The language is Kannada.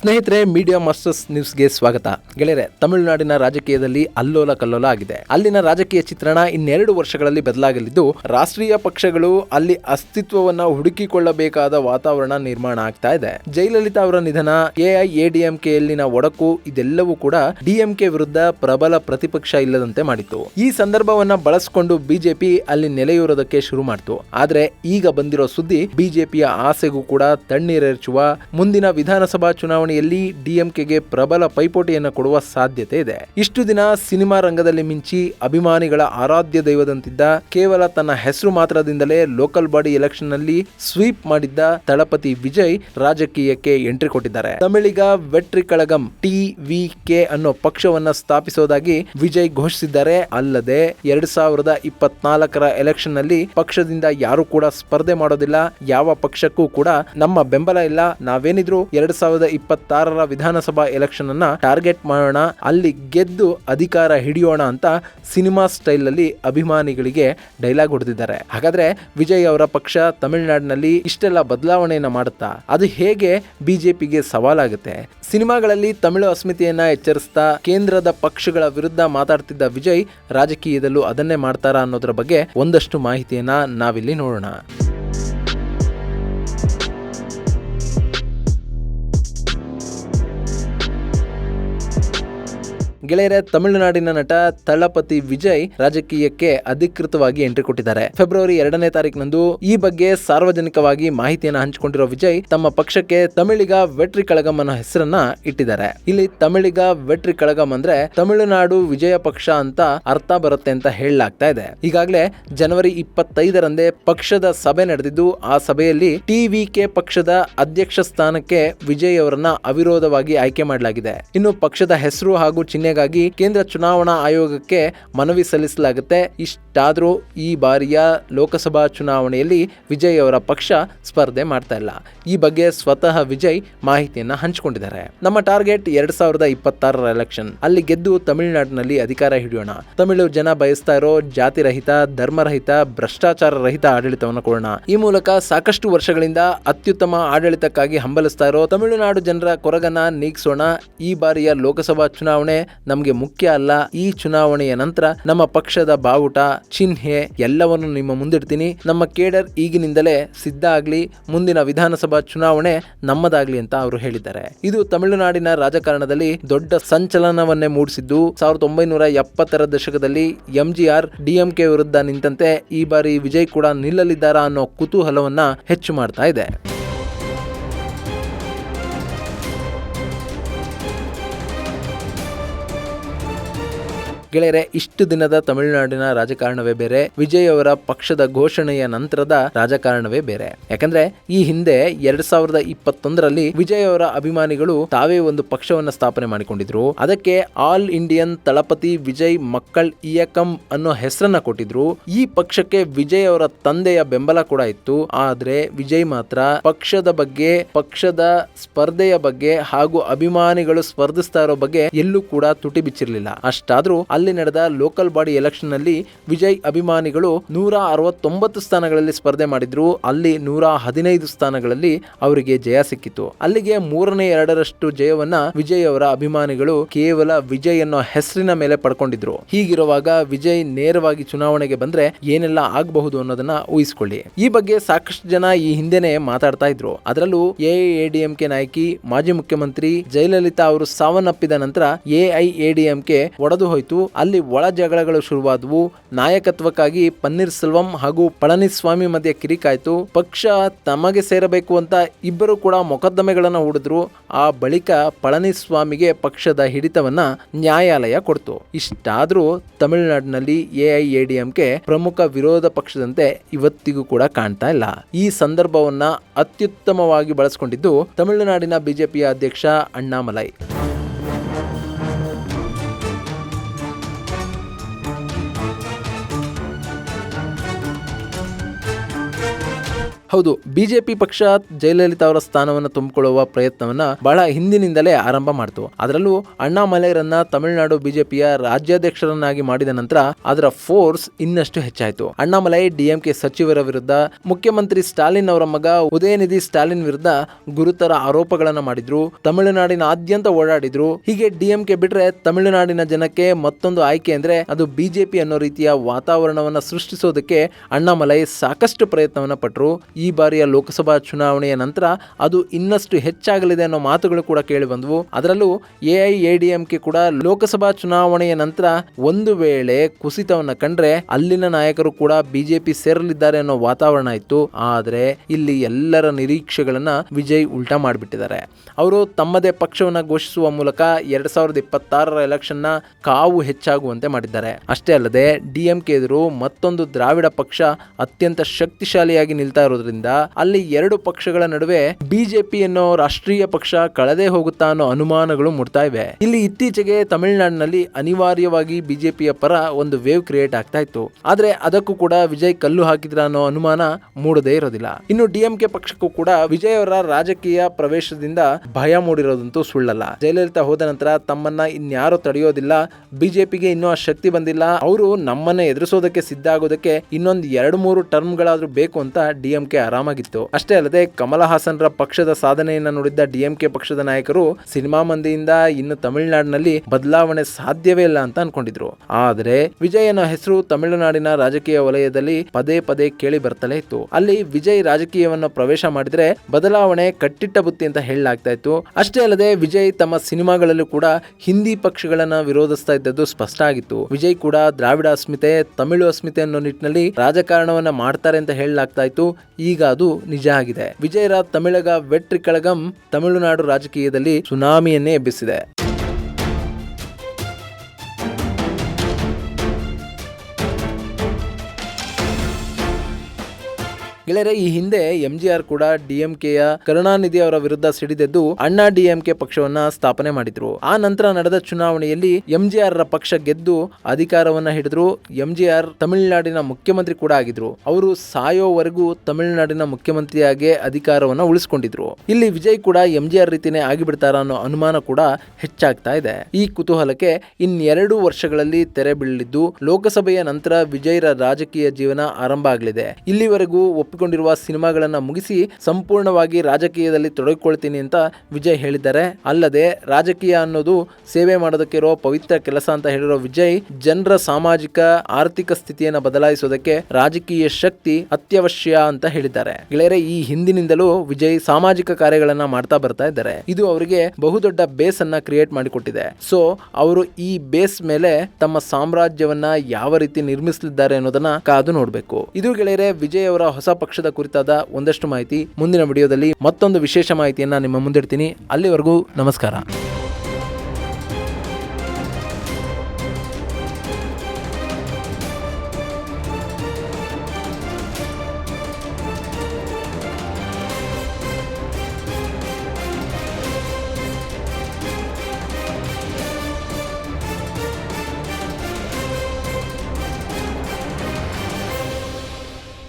ಸ್ನೇಹಿತರೆ ಮೀಡಿಯಾ ಮಾಸ್ಟರ್ಸ್ ನ್ಯೂಸ್ಗೆ ಸ್ವಾಗತ. ಗೆಳೆಯರೆ, ತಮಿಳುನಾಡಿನ ರಾಜಕೀಯದಲ್ಲಿ ಅಲ್ಲೋಲ ಕಲ್ಲೋಲ ಆಗಿದೆ. ಅಲ್ಲಿನ ರಾಜಕೀಯ ಚಿತ್ರಣ ಇನ್ನೆರಡು ವರ್ಷಗಳಲ್ಲಿ ಬದಲಾಗಲಿದ್ದು, ರಾಷ್ಟ್ರೀಯ ಪಕ್ಷಗಳು ಅಲ್ಲಿ ಅಸ್ತಿತ್ವವನ್ನ ಹುಡುಕಿಕೊಳ್ಳಬೇಕಾದ ವಾತಾವರಣ ನಿರ್ಮಾಣ ಆಗ್ತಾ ಇದೆ. ಜಯಲಲಿತಾ ಅವರ ನಿಧನ ಎಐಎಡಿಎಂಕೆಯಲ್ಲಿನ ಒಡಕು, ಇದೆಲ್ಲವೂ ಕೂಡ ಡಿಎಂಕೆ ವಿರುದ್ಧ ಪ್ರಬಲ ಪ್ರತಿಪಕ್ಷ ಇಲ್ಲದಂತೆ ಮಾಡಿತ್ತು. ಈ ಸಂದರ್ಭವನ್ನ ಬಳಸಿಕೊಂಡು ಬಿಜೆಪಿ ಅಲ್ಲಿ ನೆಲೆಯೂರೋದಕ್ಕೆ ಶುರು ಮಾಡಿತು. ಆದ್ರೆ, ಈಗ ಬಂದಿರೋ ಸುದ್ದಿ ಬಿಜೆಪಿಯ ಆಸೆಗೂ ಕೂಡ ತಣ್ಣೀರೆರಚುವ ಮುಂದಿನ ವಿಧಾನಸಭಾ ಚುನಾವಣೆಯಲ್ಲಿ ಡಿಎಂಕೆಗೆ ಪ್ರಬಲ ಪೈಪೋಟಿಯನ್ನು ಕೊಡುವ ಸಾಧ್ಯತೆ ಇದೆ. ಇಷ್ಟು ದಿನ ಸಿನಿಮಾ ರಂಗದಲ್ಲಿ ಮಿಂಚಿ ಅಭಿಮಾನಿಗಳ ಆರಾಧ್ಯ ದೈವದಂತಿದ್ದ ಕೇವಲ ತನ್ನ ಹೆಸರು ಮಾತ್ರದಿಂದಲೇ ಲೋಕಲ್ ಬಾಡಿ ಎಲೆಕ್ಷನ್ನಲ್ಲಿ ಸ್ವೀಪ್ ಮಾಡಿದ್ದ ತಳಪತಿ ವಿಜಯ್ ರಾಜಕೀಯಕ್ಕೆ ಎಂಟ್ರಿ ಕೊಟ್ಟಿದ್ದಾರೆ. ತಮಿಳಿಗ ವೆಟ್ರಿ ಕಳಗಂ ಟಿ ಕೆ ಅನ್ನೋ ಪಕ್ಷವನ್ನ ಸ್ಥಾಪಿಸೋದಾಗಿ ವಿಜಯ್ ಘೋಷಿಸಿದ್ದಾರೆ. ಅಲ್ಲದೆ ಎರಡ್ ಸಾವಿರದ ಇಪ್ಪತ್ನಾಲ್ಕರ ಎಲೆಕ್ಷನ್ನಲ್ಲಿ ಪಕ್ಷದಿಂದ ಯಾರು ಕೂಡ ಸ್ಪರ್ಧೆ ಮಾಡೋದಿಲ್ಲ. ಯಾವ ಪಕ್ಷಕ್ಕೂ ಕೂಡ ನಮ್ಮ ಬೆಂಬಲ ಇಲ್ಲ. ನಾವೇನಿದ್ರು ಎರಡ್ ಸಾವಿರದ ಇಪ್ಪತ್ತಾರರ ವಿಧಾನಸಭಾ ಎಲೆಕ್ಷನ್ ಅನ್ನ ಟಾರ್ಗೆಟ್ ಮಾಡೋಣ, ಅಲ್ಲಿ ಗೆದ್ದು ಅಧಿಕಾರ ಹಿಡಿಯೋಣ ಅಂತ ಸಿನಿಮಾ ಸ್ಟೈಲ್ ಅಲ್ಲಿ ಅಭಿಮಾನಿಗಳಿಗೆ ಡೈಲಾಗ್ ಹೊಡೆದಿದ್ದಾರೆ. ಹಾಗಾದ್ರೆ ವಿಜಯ್ ಅವರ ಪಕ್ಷ ತಮಿಳುನಾಡಿನಲ್ಲಿ ಇಷ್ಟೆಲ್ಲ ಬದಲಾವಣೆಯನ್ನ ಮಾಡುತ್ತಾ? ಅದು ಹೇಗೆ ಬಿಜೆಪಿಗೆ ಸವಾಲಾಗುತ್ತೆ? ಸಿನಿಮಾಗಳಲ್ಲಿ ತಮಿಳು ಅಸ್ಮಿತೆಯನ್ನ ಎಚ್ಚರಿಸ್ತಾ ಕೇಂದ್ರದ ಪಕ್ಷಗಳ ವಿರುದ್ಧ ಮಾತಾಡ್ತಿದ್ದ ವಿಜಯ್ ರಾಜಕೀಯದಲ್ಲೂ ಅದನ್ನೇ ಮಾಡ್ತಾರಾ ಅನ್ನೋದ್ರ ಬಗ್ಗೆ ಒಂದಷ್ಟು ಮಾಹಿತಿಯನ್ನ ನಾವಿಲ್ಲಿ ನೋಡೋಣ. ಗೆಳೆಯರೆ ತಮಿಳುನಾಡಿನ ನಟ ತಳಪತಿ ವಿಜಯ್ ರಾಜಕೀಯಕ್ಕೆ ಅಧಿಕೃತವಾಗಿ ಎಂಟ್ರಿ ಕೊಟ್ಟಿದ್ದಾರೆ. ಫೆಬ್ರವರಿ ಎರಡನೇ ತಾರೀಕಿನಂದು ಈ ಬಗ್ಗೆ ಸಾರ್ವಜನಿಕವಾಗಿ ಮಾಹಿತಿಯನ್ನು ಹಂಚಿಕೊಂಡಿರೋ ವಿಜಯ್ ತಮ್ಮ ಪಕ್ಷಕ್ಕೆ ತಮಿಳಿಗ ವೆಟ್ರಿ ಕಳಗಂ ಹೆಸರನ್ನ ಇಟ್ಟಿದ್ದಾರೆ. ಇಲ್ಲಿ ತಮಿಳಿಗ ವೆಟ್ರಿ ಕಳಗಂ ಅಂದ್ರೆ ತಮಿಳುನಾಡು ವಿಜಯ ಪಕ್ಷ ಅಂತ ಅರ್ಥ ಬರುತ್ತೆ ಅಂತ ಹೇಳಲಾಗ್ತಾ ಇದೆ. ಈಗಾಗಲೇ ಜನವರಿ ಇಪ್ಪತ್ತೈದರಂದೇ ಪಕ್ಷದ ಸಭೆ ನಡೆದಿದ್ದು, ಆ ಸಭೆಯಲ್ಲಿ ಟಿವಿಕೆ ಪಕ್ಷದ ಅಧ್ಯಕ್ಷ ಸ್ಥಾನಕ್ಕೆ ವಿಜಯ್ ಅವರನ್ನ ಅವಿರೋಧವಾಗಿ ಆಯ್ಕೆ ಮಾಡಲಾಗಿದೆ. ಇನ್ನು ಪಕ್ಷದ ಹೆಸರು ಹಾಗೂ ಚಿಹ್ನೆಗಾಗಿ ಕೇಂದ್ರ ಚುನಾವಣಾ ಆಯೋಗಕ್ಕೆ ಮನವಿ ಸಲ್ಲಿಸಲಾಗುತ್ತೆ. ಇಷ್ಟಾದರೂ ಈ ಬಾರಿಯ ಲೋಕಸಭಾ ಚುನಾವಣೆಯಲ್ಲಿ ವಿಜಯ್ ಅವರ ಪಕ್ಷ ಸ್ಪರ್ಧೆ ಮಾಡ್ತಾ ಇಲ್ಲ. ಈ ಬಗ್ಗೆ ಸ್ವತಃ ವಿಜಯ್ ಮಾಹಿತಿಯನ್ನ ಹಂಚಿಕೊಂಡಿದ್ದಾರೆ. ನಮ್ಮ ಟಾರ್ಗೆಟ್ ಎರಡ್ ಸಾವಿರದ ಇಪ್ಪತ್ತಾರರ ಎಲೆಕ್ಷನ್. ಅಲ್ಲಿ ಗೆದ್ದು ತಮಿಳುನಾಡಿನಲ್ಲಿ ಅಧಿಕಾರ ಹಿಡಿಯೋಣ. ತಮಿಳು ಜನ ಬಯಸ್ತಾ ಇರೋ ಜಾತಿ ರಹಿತ ಧರ್ಮರಹಿತ, ಭ್ರಷ್ಟಾಚಾರ ರಹಿತ ಆಡಳಿತವನ್ನು ಕೊಡೋಣ. ಈ ಮೂಲಕ ಸಾಕಷ್ಟು ವರ್ಷಗಳಿಂದ ಅತ್ಯುತ್ತಮ ಆಡಳಿತಕ್ಕಾಗಿ ಹಂಬಲಿಸ್ತಾ ಇರೋ ತಮಿಳುನಾಡು ಜನರ ಕೊರಗನ್ನ ನೀಗಿಸೋಣ. ಈ ಬಾರಿಯ ಲೋಕಸಭಾ ಚುನಾವಣೆ ನಮಗೆ ಮುಖ್ಯ ಅಲ್ಲ, ಈ ಚುನಾವಣೆಯ ನಂತರ ನಮ್ಮ ಪಕ್ಷದ ಬಾವುಟ, ಚಿಹ್ನೆ ಎಲ್ಲವನ್ನು ನಿಮ್ಮ ಮುಂದಿಡ್ತೀನಿ. ನಮ್ಮ ಕೇಡರ್ ಈಗಿನಿಂದಲೇ ಸಿದ್ಧ ಆಗ್ಲಿ, ಮುಂದಿನ ವಿಧಾನಸಭಾ ಚುನಾವಣೆ ನಮ್ಮದಾಗ್ಲಿ ಅಂತ ಅವರು ಹೇಳಿದ್ದಾರೆ. ಇದು ತಮಿಳುನಾಡಿನ ರಾಜಕಾರಣದಲ್ಲಿ ದೊಡ್ಡ ಸಂಚಲನವನ್ನೇ ಮೂಡಿಸಿದ್ದು. ಸಾವಿರದ ಒಂಬೈನೂರ ಎಪ್ಪತ್ತರ ದಶಕದಲ್ಲಿ ಎಂಜಿಆರ್, ಡಿಎಂಕೆ ವಿರುದ್ಧ ನಿಂತಂತೆ ಈ ಬಾರಿ ವಿಜಯ್ ಕೂಡ ನಿಲ್ಲಲಿದ್ದಾರಾ ಅನ್ನೋ ಕುತೂಹಲವನ್ನ ಹೆಚ್ಚು ಮಾಡ್ತಾ ಇದೆ. ಗೆಳೆಯರೆ, ಇಷ್ಟು ದಿನದ ತಮಿಳುನಾಡಿನ ರಾಜಕಾರಣವೇ ಬೇರೆ, ವಿಜಯ್ ಅವರ ಪಕ್ಷದ ಘೋಷಣೆಯ ನಂತರದ ರಾಜಕಾರಣವೇ ಬೇರೆ. ಯಾಕಂದ್ರೆ, ಈ ಹಿಂದೆ ಎರಡ್ ಸಾವಿರದ ಇಪ್ಪತ್ತೊಂದರಲ್ಲಿ ವಿಜಯ್ ಅವರ ಅಭಿಮಾನಿಗಳು ತಾವೇ ಒಂದು ಪಕ್ಷವನ್ನ ಸ್ಥಾಪನೆ ಮಾಡಿಕೊಂಡಿದ್ರು. ಅದಕ್ಕೆ ಆಲ್ ಇಂಡಿಯನ್ ತಳಪತಿ ವಿಜಯ್ ಮಕ್ಕಳ್ ಇಯಕಂ ಅನ್ನೋ ಹೆಸರನ್ನ ಕೊಟ್ಟಿದ್ರು. ಈ ಪಕ್ಷಕ್ಕೆ ವಿಜಯ್ ಅವರ ತಂದೆಯ ಬೆಂಬಲ ಕೂಡ ಇತ್ತು. ಆದ್ರೆ, ವಿಜಯ್ ಮಾತ್ರ ಪಕ್ಷದ ಬಗ್ಗೆ, ಪಕ್ಷದ ಸ್ಪರ್ಧೆಯ ಬಗ್ಗೆ ಹಾಗೂ ಅಭಿಮಾನಿಗಳು ಸ್ಪರ್ಧಿಸ್ತಾ ಇರೋ ಬಗ್ಗೆ ಎಲ್ಲೂ ಕೂಡ ತುಟಿ ಬಿಚ್ಚಿರ್ಲಿಲ್ಲ. ಅಷ್ಟಾದ್ರೂ ಅಲ್ಲಿ ನಡೆದ ಲೋಕಲ್ ಬಾಡಿ ಎಲೆಕ್ಷನ್ನಲ್ಲಿ ವಿಜಯ್ ಅಭಿಮಾನಿಗಳು ನೂರ ಅರವತ್ತೊಂಬತ್ತು ಸ್ಥಾನಗಳಲ್ಲಿ ಸ್ಪರ್ಧೆ ಮಾಡಿದ್ರು. ಅಲ್ಲಿ ನೂರ ಹದಿನೈದು ಸ್ಥಾನಗಳಲ್ಲಿ ಅವರಿಗೆ ಜಯ ಸಿಕ್ಕಿತು. ಅಲ್ಲಿಗೆ ಮೂರನೇ ಎರಡರಷ್ಟು ಜಯವನ್ನ ವಿಜಯ್ ಅವರ ಅಭಿಮಾನಿಗಳು ಕೇವಲ ವಿಜಯ್ ಅನ್ನೋ ಹೆಸರಿನ ಮೇಲೆ ಪಡ್ಕೊಂಡಿದ್ರು. ಹೀಗಿರುವಾಗ ವಿಜಯ್ ನೇರವಾಗಿ ಚುನಾವಣೆಗೆ ಬಂದ್ರೆ ಏನೆಲ್ಲ ಆಗಬಹುದು ಅನ್ನೋದನ್ನ ಊಹಿಸಿಕೊಳ್ಳಿ. ಈ ಬಗ್ಗೆ ಸಾಕಷ್ಟು ಜನ ಈ ಹಿಂದೆನೆ ಮಾತಾಡ್ತಾ ಇದ್ರು. ಅದರಲ್ಲೂ ಎಐಎಡಿಎಂಕೆ ನಾಯಕಿ, ಮಾಜಿ ಮುಖ್ಯಮಂತ್ರಿ ಜಯಲಲಿತಾ ಅವರು ಸಾವನ್ನಪ್ಪಿದ ನಂತರ ಎಐಎಡಿಎಂಕೆ ಒಡೆದು ಹೋಯಿತು. ಅಲ್ಲಿ ಒಳ ಜಗಳಗಳು ಶುರುವಾದವು. ನಾಯಕತ್ವಕ್ಕಾಗಿ ಪನ್ನೀರ್ ಸೆಲ್ವಂ ಹಾಗೂ ಪಳನಿಸ್ವಾಮಿ ಮಧ್ಯೆ ಕಿರಿಕಾಯ್ತು. ಪಕ್ಷ ತಮಗೆ ಸೇರಬೇಕು ಅಂತ ಇಬ್ಬರು ಕೂಡ ಮೊಕದ್ದಮೆಗಳನ್ನು ಹೂಡಿದ್ರು. ಆ ಬಳಿಕ ಪಳನಿಸ್ವಾಮಿಗೆ ಪಕ್ಷದ ಹಿಡಿತವನ್ನ ನ್ಯಾಯಾಲಯ ಕೊಡ್ತು. ಇಷ್ಟಾದರೂ ತಮಿಳುನಾಡಿನಲ್ಲಿ ಎಐಎಡಿಎಂಕೆ ಪ್ರಮುಖ ವಿರೋಧ ಪಕ್ಷದಂತೆ ಇವತ್ತಿಗೂ ಕೂಡ ಕಾಣ್ತಾ ಇಲ್ಲ. ಈ ಸಂದರ್ಭವನ್ನ ಅತ್ಯುತ್ತಮವಾಗಿ ಬಳಸಿಕೊಂಡಿದ್ದು ತಮಿಳುನಾಡಿನ ಬಿಜೆಪಿಯ ಅಧ್ಯಕ್ಷ ಅಣ್ಣಾಮಲೈ. ಹೌದು, ಬಿಜೆಪಿ ಪಕ್ಷ ಜಯಲಲಿತಾ ಅವರ ಸ್ಥಾನವನ್ನು ತುಂಬಿಕೊಳ್ಳುವ ಪ್ರಯತ್ನವನ್ನ ಬಹಳ ಹಿಂದಿನಿಂದಲೇ ಆರಂಭ ಮಾಡಿತು. ಅದರಲ್ಲೂ ಅಣ್ಣಾಮಲೈರನ್ನ ತಮಿಳುನಾಡು ಬಿಜೆಪಿಯ ರಾಜ್ಯಾಧ್ಯಕ್ಷರನ್ನಾಗಿ ಮಾಡಿದ ನಂತರ ಅದರ ಫೋರ್ಸ್ ಇನ್ನಷ್ಟು ಹೆಚ್ಚಾಯಿತು. ಅಣ್ಣಾಮಲೈ ಡಿಎಂಕೆ ಸಚಿವರ ವಿರುದ್ಧ, ಮುಖ್ಯಮಂತ್ರಿ ಸ್ಟಾಲಿನ್ ಅವರ ಮಗ ಉದಯನಿಧಿ ಸ್ಟಾಲಿನ್ ವಿರುದ್ಧ ಗುರುತರ ಆರೋಪಗಳನ್ನು ಮಾಡಿದ್ರು. ತಮಿಳುನಾಡಿನಾದ್ಯಂತ ಓಡಾಡಿದ್ರು. ಹೀಗೆ ಡಿಎಂಕೆ ಬಿಟ್ರೆ ತಮಿಳುನಾಡಿನ ಜನಕ್ಕೆ ಮತ್ತೊಂದು ಆಯ್ಕೆ ಅಂದ್ರೆ ಅದು ಬಿಜೆಪಿ ಅನ್ನೋ ರೀತಿಯ ವಾತಾವರಣವನ್ನ ಸೃಷ್ಟಿಸೋದಕ್ಕೆ ಅಣ್ಣಾಮಲೈ ಸಾಕಷ್ಟು ಪ್ರಯತ್ನವನ್ನ ಪಟ್ಟರು ಈ ಬಾರಿಯ ಲೋಕಸಭಾ ಚುನಾವಣೆಯ ನಂತರ ಅದು ಇನ್ನಷ್ಟು ಹೆಚ್ಚಾಗಲಿದೆ ಅನ್ನೋ ಮಾತುಗಳು ಕೂಡ ಕೇಳಿ ಬಂದವು. ಅದರಲ್ಲೂ ಎಐಎಡಿಎಂಕೆ ಕೂಡ ಲೋಕಸಭಾ ಚುನಾವಣೆಯ ನಂತರ ಒಂದು ವೇಳೆ ಕುಸಿತವನ್ನ ಕಂಡ್ರೆ ಅಲ್ಲಿನ ನಾಯಕರು ಕೂಡ ಬಿಜೆಪಿ ಸೇರಲಿದ್ದಾರೆ ಅನ್ನೋ ವಾತಾವರಣ ಇತ್ತು. ಆದರೆ ಇಲ್ಲಿ ಎಲ್ಲರ ನಿರೀಕ್ಷೆಗಳನ್ನ ವಿಜಯ್ ಉಲ್ಟಾ ಮಾಡಿಬಿಟ್ಟಿದ್ದಾರೆ. ಅವರು ತಮ್ಮದೇ ಪಕ್ಷವನ್ನ ಘೋಷಿಸುವ ಮೂಲಕ ಎರಡ್ ಸಾವಿರದ ಇಪ್ಪತ್ತಾರರ ಎಲೆಕ್ಷನ್ನ ಕಾವು ಹೆಚ್ಚಾಗುವಂತೆ ಮಾಡಿದ್ದಾರೆ. ಅಷ್ಟೇ ಅಲ್ಲದೆ ಡಿಎಂಕೆ ಎದುರು ಮತ್ತೊಂದು ದ್ರಾವಿಡ ಪಕ್ಷ ಅತ್ಯಂತ ಶಕ್ತಿಶಾಲಿಯಾಗಿ ನಿಲ್ತಾ ಇರೋದ್ರಿಂದ ಅಲ್ಲಿ ಎರಡು ಪಕ್ಷಗಳ ನಡುವೆ ಬಿಜೆಪಿ ಅನ್ನೋ ರಾಷ್ಟ್ರೀಯ ಪಕ್ಷ ಕಳೆದೇ ಹೋಗುತ್ತಾ ಅನ್ನೋ ಅನುಮಾನಗಳು ಮೂಡ್ತಾ ಇವೆ. ಇಲ್ಲಿ ಇತ್ತೀಚೆಗೆ ತಮಿಳುನಾಡಿನಲ್ಲಿ ಅನಿವಾರ್ಯವಾಗಿ ಬಿಜೆಪಿಯ ಪರ ಒಂದು ವೇವ್ ಕ್ರಿಯೇಟ್ ಆಗ್ತಾ ಇತ್ತು. ಆದ್ರೆ ಅದಕ್ಕೂ ಕೂಡ ವಿಜಯ್ ಕಲ್ಲು ಹಾಕಿದ್ರ ಅನ್ನೋ ಅನುಮಾನ ಮೂಡದೇ ಇರೋದಿಲ್ಲ. ಇನ್ನು ಡಿಎಂಕೆ ಪಕ್ಷಕ್ಕೂ ಕೂಡ ವಿಜಯ್ ಅವರ ರಾಜಕೀಯ ಪ್ರವೇಶದಿಂದ ಭಯ ಮೂಡಿರೋದಂತೂ ಸುಳ್ಳಲ್ಲ. ಜಯಲಲಿತಾ ಹೋದ ನಂತರ ತಮ್ಮನ್ನ ಇನ್ಯಾರು ತಡೆಯೋದಿಲ್ಲ. ಬಿಜೆಪಿಗೆ ಇನ್ನೂ ಆ ಶಕ್ತಿ ಬಂದಿಲ್ಲ. ಅವರು ನಮ್ಮನ್ನ ಎದುರಿಸೋದಕ್ಕೆ ಸಿದ್ಧ ಆಗೋದಕ್ಕೆ ಇನ್ನೊಂದು ಎರಡು ಮೂರು ಟರ್ಮ್ಗಳಾದ್ರೂ ಬೇಕು ಅಂತ ಡಿಎಂಕೆ ಆರಾಮಾಗಿತ್ತು. ಅಷ್ಟೇ ಅಲ್ಲದೆ ಕಮಲ ಹಾಸನ್ರ ಪಕ್ಷದ ಸಾಧನೆಯನ್ನ ನೋಡಿದ್ದ ಡಿಎಂಕೆ ಪಕ್ಷದ ನಾಯಕರು ಸಿನಿಮಾ ಮಂದಿಯಿಂದ ಇನ್ನು ತಮಿಳುನಾಡಿನಲ್ಲಿ ಬದಲಾವಣೆ ಸಾಧ್ಯವೇ ಇಲ್ಲ ಅಂತ ಅನ್ಕೊಂಡಿದ್ರು. ಆದ್ರೆ ವಿಜಯನ ಹೆಸರು ತಮಿಳುನಾಡಿನ ರಾಜಕೀಯ ವಲಯದಲ್ಲಿ ಪದೇ ಪದೇ ಕೇಳಿ ಬರ್ತಲೇ ಇತ್ತು. ಅಲ್ಲಿ ವಿಜಯ್ ರಾಜಕೀಯವನ್ನು ಪ್ರವೇಶ ಮಾಡಿದ್ರೆ ಬದಲಾವಣೆ ಕಟ್ಟಿಟ್ಟ ಬುತ್ತಿ ಅಂತ ಹೇಳಲಾಗ್ತಾ ಇತ್ತು. ಅಷ್ಟೇ ಅಲ್ಲದೆ ವಿಜಯ್ ತಮ್ಮ ಸಿನಿಮಾಗಳಲ್ಲೂ ಕೂಡ ಹಿಂದಿ ಪಕ್ಷಗಳನ್ನ ವಿರೋಧಿಸ್ತಾ ಇದ್ದದ್ದು ಸ್ಪಷ್ಟ ಆಗಿತ್ತು. ವಿಜಯ್ ಕೂಡ ದ್ರಾವಿಡ ಅಸ್ಮಿತೆ, ತಮಿಳು ಅಸ್ಮಿತೆ ಅನ್ನೋ ನಿಟ್ಟಿನಲ್ಲಿ ರಾಜಕಾರಣವನ್ನ ಮಾಡ್ತಾರೆ ಅಂತ ಹೇಳಲಾಗ್ತಾ ಇತ್ತು. ಈಗ ಅದು ನಿಜ ಆಗಿದೆ. ವಿಜಯರ ತಮಿಳಗ ವೆಟ್ರಿ ಕಳಗಂ ತಮಿಳುನಾಡು ರಾಜಕೀಯದಲ್ಲಿ ಸುನಾಮಿಯನ್ನೇ ಎಬ್ಬಿಸಿದೆ. ಗೆಳೆಯರೆ, ಈ ಹಿಂದೆ ಎಂ ಜಿ ಆರ್ ಕೂಡ ಡಿಎಂಕೆಯ ಕರುಣಾನಿಧಿ ಅವರ ವಿರುದ್ಧ ಸಿಡಿದೆದ್ದು ಅಣ್ಣಾ ಡಿಎಂಕೆ ಪಕ್ಷವನ್ನ ಸ್ಥಾಪನೆ ಮಾಡಿದ್ರು. ಆ ನಂತರ ನಡೆದ ಚುನಾವಣೆಯಲ್ಲಿ ಎಂ ಜಿ ಆರ್ ರ ಪಕ್ಷ ಗೆದ್ದು ಅಧಿಕಾರವನ್ನ ಹಿಡಿದ್ರು. ಎಂ ಜಿ ಆರ್ ತಮಿಳುನಾಡಿನ ಮುಖ್ಯಮಂತ್ರಿ ಕೂಡ ಆಗಿದ್ರು. ಅವರು ಸಾಯೋವರೆಗೂ ತಮಿಳುನಾಡಿನ ಮುಖ್ಯಮಂತ್ರಿಯಾಗಿ ಅಧಿಕಾರವನ್ನ ಉಳಿಸಿಕೊಂಡಿದ್ರು. ಇಲ್ಲಿ ವಿಜಯ್ ಕೂಡ ಎಂ ಜಿ ಆರ್ ರೀತಿನೇ ಆಗಿಬಿಡ್ತಾರ ಅನ್ನೋ ಅನುಮಾನ ಕೂಡ ಹೆಚ್ಚಾಗ್ತಾ ಇದೆ. ಈ ಕುತೂಹಲಕ್ಕೆ ಇನ್ನೆರಡು ವರ್ಷಗಳಲ್ಲಿ ತೆರೆ ಬೀಳಲಿದ್ದು, ಲೋಕಸಭೆಯ ನಂತರ ವಿಜಯರ ರಾಜಕೀಯ ಜೀವನ ಆರಂಭ ಆಗಲಿದೆ. ಇಲ್ಲಿವರೆಗೂ ಒಪ್ಪಿಕೊಂಡಿರುವ ಸಿನಿಮಾಗಳನ್ನ ಮುಗಿಸಿ ಸಂಪೂರ್ಣವಾಗಿ ರಾಜಕೀಯದಲ್ಲಿ ತೊಡಗಿಕೊಳ್ತೀನಿ ಅಂತ ವಿಜಯ್ ಹೇಳಿದ್ದಾರೆ. ಅಲ್ಲದೆ ರಾಜಕೀಯ ಅನ್ನೋದು ಸೇವೆ ಮಾಡೋದಕ್ಕೆ ಇರೋ ಪವಿತ್ರ ಕೆಲಸ ಅಂತ ಹೇಳಿರೋ ವಿಜಯ್ ಜನರ ಸಾಮಾಜಿಕ, ಆರ್ಥಿಕ ಸ್ಥಿತಿಯನ್ನ ಬದಲಾಯಿಸೋದಕ್ಕೆ ರಾಜಕೀಯ ಶಕ್ತಿ ಅತ್ಯವಶ್ಯ ಅಂತ ಹೇಳಿದ್ದಾರೆ. ಗೆಳೆಯರೆ, ಈ ಹಿಂದಿನಿಂದಲೂ ವಿಜಯ್ ಸಾಮಾಜಿಕ ಕಾರ್ಯಗಳನ್ನ ಮಾಡ್ತಾ ಬರ್ತಾ ಇದ್ದಾರೆ. ಇದು ಅವರಿಗೆ ಬಹುದೊಡ್ಡ ಬೇಸ್ ಅನ್ನ ಕ್ರಿಯೇಟ್ ಮಾಡಿಕೊಟ್ಟಿದೆ. ಸೊ, ಅವರು ಈ ಬೇಸ್ ಮೇಲೆ ತಮ್ಮ ಸಾಮ್ರಾಜ್ಯವನ್ನ ಯಾವ ರೀತಿ ನಿರ್ಮಿಸಲಿದ್ದಾರೆ ಅನ್ನೋದನ್ನ ಕಾದು ನೋಡಬೇಕು. ಇದು ಗೆಳೆಯರೆ, ವಿಜಯ್ ಅವರ ಹೊಸ ಪಕ್ಷದ ಕುರಿತಾದ ಒಂದಷ್ಟು ಮಾಹಿತಿ ಮುಂದಿನ ವಿಡಿಯೋದಲ್ಲಿ ಮತ್ತೊಂದು ವಿಶೇಷ ಮಾಹಿತಿಯನ್ನು ನಿಮ್ಮ ಮುಂದಿಡ್ತೀನಿ. ಅಲ್ಲಿವರೆಗೂ ನಮಸ್ಕಾರ.